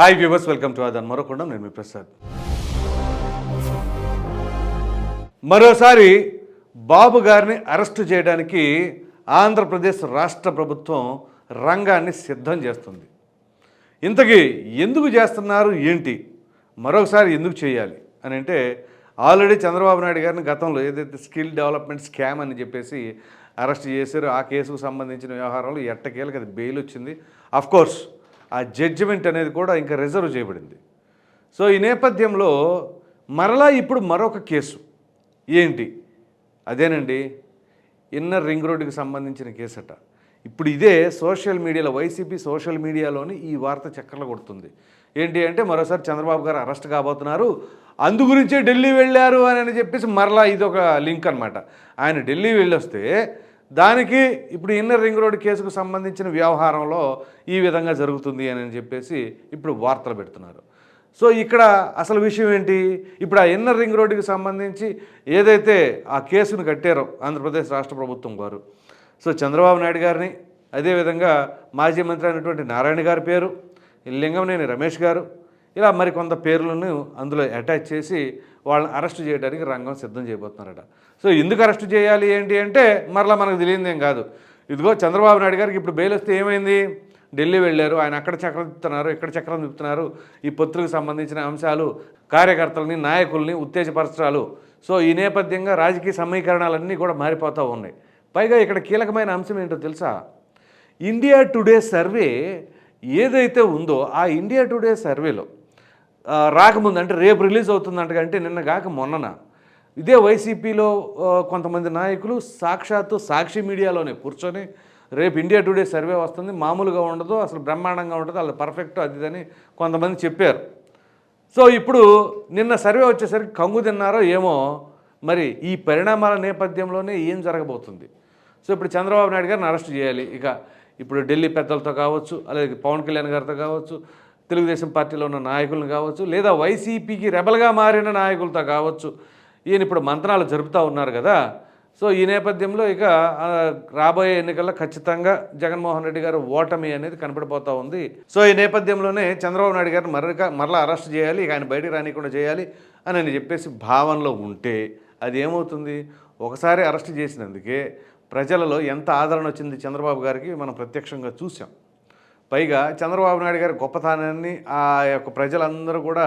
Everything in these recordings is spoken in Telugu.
హాయ్ వ్యూవర్స్ వెల్కమ్ టు ఆదాన్ మరొకుండా నేను మీ ప్రసాద్. మరోసారి బాబు గారిని అరెస్టు చేయడానికి ఆంధ్రప్రదేశ్ రాష్ట్ర ప్రభుత్వం రంగాన్ని సిద్ధం చేస్తుంది. ఇంతకీ ఎందుకు చేస్తున్నారు? ఏంటి? మరొకసారి ఎందుకు చేయాలి? అని అంటే ఆల్రెడీ చంద్రబాబు నాయుడు గారిని గతంలో ఏదైతే స్కిల్ డెవలప్మెంట్ స్కామ్ అని చెప్పేసి అరెస్ట్ చేశారో ఆ కేసుకు సంబంధించిన వ్యవహారంలో ఎట్టకేలకు అది బెయిల్ వచ్చింది. కోర్స్ ఆ జడ్జిమెంట్ అనేది కూడా ఇంకా రిజర్వ్ చేయబడింది. సో ఈ నేపథ్యంలో మరలా ఇప్పుడు మరొక కేసు. ఏంటి? అదేనండి. ఇన్నర్ రింగ్ రోడ్డుకి సంబంధించిన కేసట. ఇప్పుడు ఇదే సోషల్ మీడియాలో వైసీపీ సోషల్ మీడియాలోని ఈ వార్త చక్కర్లు కొడుతుంది. ఏంటి అంటే మరోసారి చంద్రబాబు గారు అరెస్ట్ కాబోతున్నారు. అందు గురించే ఢిల్లీ వెళ్ళారు అని అని చెప్పేసి మరలా ఇది ఒక లింక్ అనమాట ఆయన ఢిల్లీ వెళ్ళొస్తే దానికి ఇప్పుడు ఇన్నర్ రింగ్ రోడ్ కేసుకు సంబంధించిన వ్యవహారంలో ఈ విధంగా జరుగుతుంది అని చెప్పేసి ఇప్పుడు వార్తలు పెడుతున్నారు. సో ఇక్కడ అసలు విషయం ఏంటి? ఇప్పుడు ఆ ఇన్నర్ రింగ్ రోడ్డుకి సంబంధించి ఏదైతే ఆ కేసును కట్టారో ఆంధ్రప్రదేశ్ రాష్ట్ర ప్రభుత్వం వారు సో చంద్రబాబు నాయుడు గారిని అదేవిధంగా మాజీ మంత్రి అయినటువంటి నారాయణ గారి పేరు లింగంనేని రమేష్ గారు ఇలా మరికొంత పేర్లను అందులో అటాచ్ చేసి వాళ్ళని అరెస్ట్ చేయడానికి రంగం సిద్ధం చేయబోతున్నారట. సో ఎందుకు అరెస్ట్ చేయాలి ఏంటి అంటే మరలా మనకు తెలియదు ఏం కాదు. ఇదిగో చంద్రబాబు నాయుడు గారికి ఇప్పుడు బెయిల్ వస్తే ఏమైంది? ఢిల్లీ వెళ్ళారు. ఆయన అక్కడ చక్రం తిప్పుతున్నారు ఇక్కడ చక్రం తిప్పుతున్నారు. ఈ పొత్తులకు సంబంధించిన అంశాలు కార్యకర్తలని నాయకుల్ని ఉత్తేజపరచడాలు. సో ఈ నేపథ్యంగా రాజకీయ సమీకరణాలన్నీ కూడా మారిపోతూ ఉన్నాయి. పైగా ఇక్కడ కీలకమైన అంశం ఏంటో తెలుసా? ఇండియా టుడే సర్వే ఏదైతే ఉందో ఆ ఇండియా టుడే సర్వేలో రాకముందు అంటే రేపు రిలీజ్ అవుతుందంట అంటే నిన్న కాక మొన్నన. ఇదే వైసీపీలో కొంతమంది నాయకులు సాక్షాత్తు సాక్షి మీడియాలోనే కూర్చొని రేపు ఇండియా టుడే సర్వే వస్తుంది మామూలుగా ఉండదు అసలు బ్రహ్మాండంగా ఉంటుంది వాళ్ళు పర్ఫెక్ట్ అదిదని కొంతమంది చెప్పారు. సో ఇప్పుడు నిన్న సర్వే వచ్చేసరికి కంగు తిన్నారో ఏమో మరి ఈ పరిణామాల నేపథ్యంలోనే ఏం జరగబోతుంది? సో ఇప్పుడు చంద్రబాబు నాయుడు గారిని అరెస్ట్ చేయాలి. ఇక ఇప్పుడు ఢిల్లీ పెద్దలతో కావచ్చు అలాగే పవన్ కళ్యాణ్ గారితో కావచ్చు తెలుగుదేశం పార్టీలో ఉన్న నాయకులను కావచ్చు లేదా వైసీపీకి రెబల్గా మారిన నాయకులతో కావచ్చు ఈయన ఇప్పుడు మంత్రాలు జరుపుతూ ఉన్నారు కదా. సో ఈ నేపథ్యంలో ఇక రాబోయే ఎన్నికల్లో ఖచ్చితంగా జగన్మోహన్ రెడ్డి గారు ఓటమి అనేది కనపడిపోతూ ఉంది. సో ఈ నేపథ్యంలోనే చంద్రబాబు నాయుడు గారిని మరొక మరలా అరెస్ట్ చేయాలి ఇక ఆయన బయటకు రానికుండా చేయాలి అని అని చెప్పేసి భావనలో ఉంటే అది ఏమవుతుంది? ఒకసారి అరెస్ట్ చేసినందుకే ప్రజలలో ఎంత ఆదరణ వచ్చింది చంద్రబాబు గారికి మనం ప్రత్యక్షంగా చూసాం పైగా చంద్రబాబు నాయుడు గారి గొప్పతనాన్ని ఆ యొక్క ప్రజలందరూ కూడా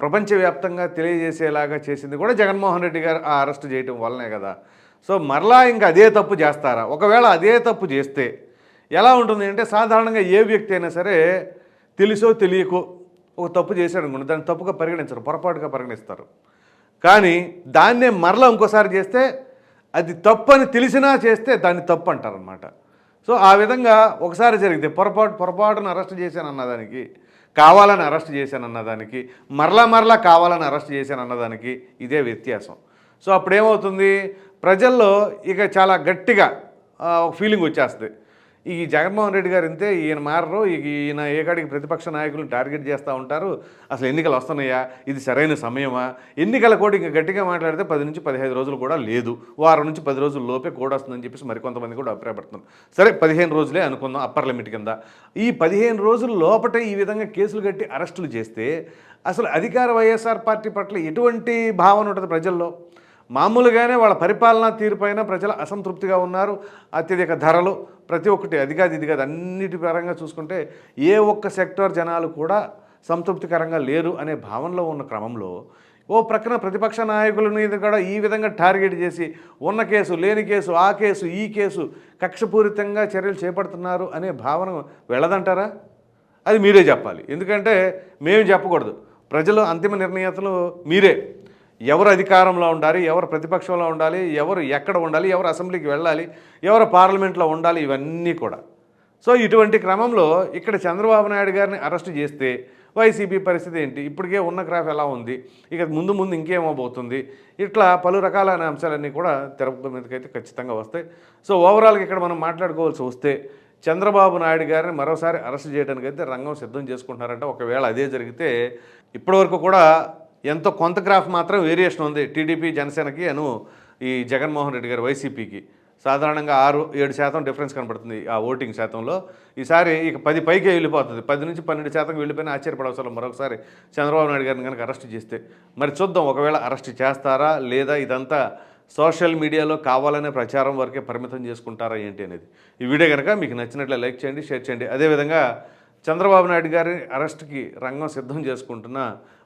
ప్రపంచవ్యాప్తంగా తెలియజేసేలాగా చేసింది కూడా జగన్మోహన్ రెడ్డి గారు ఆ అరెస్ట్ చేయటం వల్లనే కదా. సో మరలా ఇంకా అదే తప్పు చేస్తారా? ఒకవేళ అదే తప్పు చేస్తే ఎలా ఉంటుంది అంటే సాధారణంగా ఏ వ్యక్తి అయినా సరే తెలుసో తెలియకో ఒక తప్పు చేశాడు అనుకోండి దాన్ని తప్పుగా పరిగణించరు పొరపాటుగా పరిగణిస్తారు. కానీ దాన్నే మరలా ఇంకోసారి చేస్తే అది తప్పు అని తెలిసినా చేస్తే దాన్ని తప్పు అంటారనమాట సో ఆ విధంగా ఒకసారి జరిగితే పొరపాటు పొరపాటును అరెస్ట్ చేశాను అన్నదానికి కావాలని అరెస్ట్ చేశాను అన్నదానికి మరలా మరలా కావాలని అరెస్ట్ చేశాను అన్నదానికి ఇదే వ్యత్యాసం. సో అప్పుడు ఏమవుతుంది ప్రజల్లో ఇక చాలా గట్టిగా ఒక ఫీలింగ్ వచ్చేస్తుంది. ఈ జగన్మోహన్ రెడ్డి గారు ఇంతే ఈయన మారరు ఈయన ఈయన ఏకాడికి ప్రతిపక్ష నాయకులను టార్గెట్ చేస్తూ ఉంటారు అసలు ఎన్నికలు వస్తున్నాయా ఇది సరైన సమయమా? ఎన్నికల కోడ్ ఇంకా గట్టిగా మాట్లాడితే పది నుంచి పదిహేను రోజులు కూడా లేదు. వారం నుంచి పది రోజుల లోపే కోడ్ వస్తుందని చెప్పేసి మరికొంతమంది కూడా అభిప్రాయపడుతున్నారు. సరే పదిహేను రోజులే అనుకుందాం అప్పర్ లిమిట్ కింద. ఈ పదిహేను రోజుల లోపటే ఈ విధంగా కేసులు కట్టి అరెస్టులు చేస్తే అసలు అధికార వైఎస్ఆర్ పార్టీ పట్ల ఎటువంటి భావన ఉంటుంది ప్రజల్లో? మామూలుగానే వాళ్ళ పరిపాలనా తీరుపైన ప్రజలు అసంతృప్తిగా ఉన్నారు. అత్యధిక ధరలు ప్రతి ఒక్కటి అది కాదు ఇది కాదు అన్నిటి పరంగా చూసుకుంటే ఏ ఒక్క సెక్టార్ జనాలు కూడా సంతృప్తికరంగా లేరు అనే భావనలో ఉన్న క్రమంలో ఓ ప్రక్కన ప్రతిపక్ష నాయకుల మీద కూడా ఈ విధంగా టార్గెట్ చేసి ఉన్న కేసు లేని కేసు ఆ కేసు ఈ కేసు కక్షపూరితంగా చర్యలు చేపడుతున్నారు అనే భావన వెళ్ళదంటారా? అది మీరే చెప్పాలి. ఎందుకంటే మేము చెప్పకూడదు. ప్రజలు అంతిమ నిర్ణేతలు మీరే. ఎవరు అధికారంలో ఉండాలి ఎవరు ప్రతిపక్షంలో ఉండాలి ఎవరు ఎక్కడ ఉండాలి ఎవరు అసెంబ్లీకి వెళ్ళాలి ఎవరు పార్లమెంట్లో ఉండాలి ఇవన్నీ కూడా. సో ఇటువంటి క్రమంలో ఇక్కడ చంద్రబాబు నాయుడు గారిని అరెస్ట్ చేస్తే వైసీపీ పరిస్థితి ఏంటి? ఇప్పటికే ఉన్న గ్రాఫ్ ఎలా ఉంది? ఇక ముందు ముందు ఇంకేమోబోతుంది ఇట్లా పలు రకాలైన అంశాలన్నీ కూడా తెరపు మీదకైతే ఖచ్చితంగా వస్తాయి. సో ఓవరాల్గా ఇక్కడ మనం మాట్లాడుకోవాల్సి వస్తే చంద్రబాబు నాయుడు గారిని మరోసారి అరెస్ట్ చేయడానికి అయితే రంగం సిద్ధం చేసుకుంటున్నారంటే. ఒకవేళ అదే జరిగితే ఇప్పటివరకు కూడా ఎంతో కొంత గ్రాఫ్ మాత్రం వేరియేషన్ ఉంది టీడీపీ జనసేనకి అను ఈ జగన్మోహన్ రెడ్డి గారి వైసీపీకి. సాధారణంగా ఆరు ఏడు శాతం డిఫరెన్స్ కనబడుతుంది ఆ ఓటింగ్ శాతంలో. ఈసారి ఇక పది పైకే వెళ్ళిపోతుంది. పది నుంచి పన్నెండు శాతం వెళ్ళిపోయిన ఆశ్చర్యపడవసరం మరొకసారి చంద్రబాబు నాయుడు గారిని కనుక అరెస్ట్ చేస్తే. మరి చూద్దాం ఒకవేళ అరెస్ట్ చేస్తారా లేదా ఇదంతా సోషల్ మీడియాలో కావాలనే ప్రచారం వరకే పరిమితం చేసుకుంటారా ఏంటి అనేది. ఈ వీడియో కనుక మీకు నచ్చినట్లు లైక్ చేయండి షేర్ చేయండి. అదేవిధంగా చంద్రబాబు నాయుడు గారి అరెస్ట్కి రంగం సిద్ధం చేసుకుంటున్న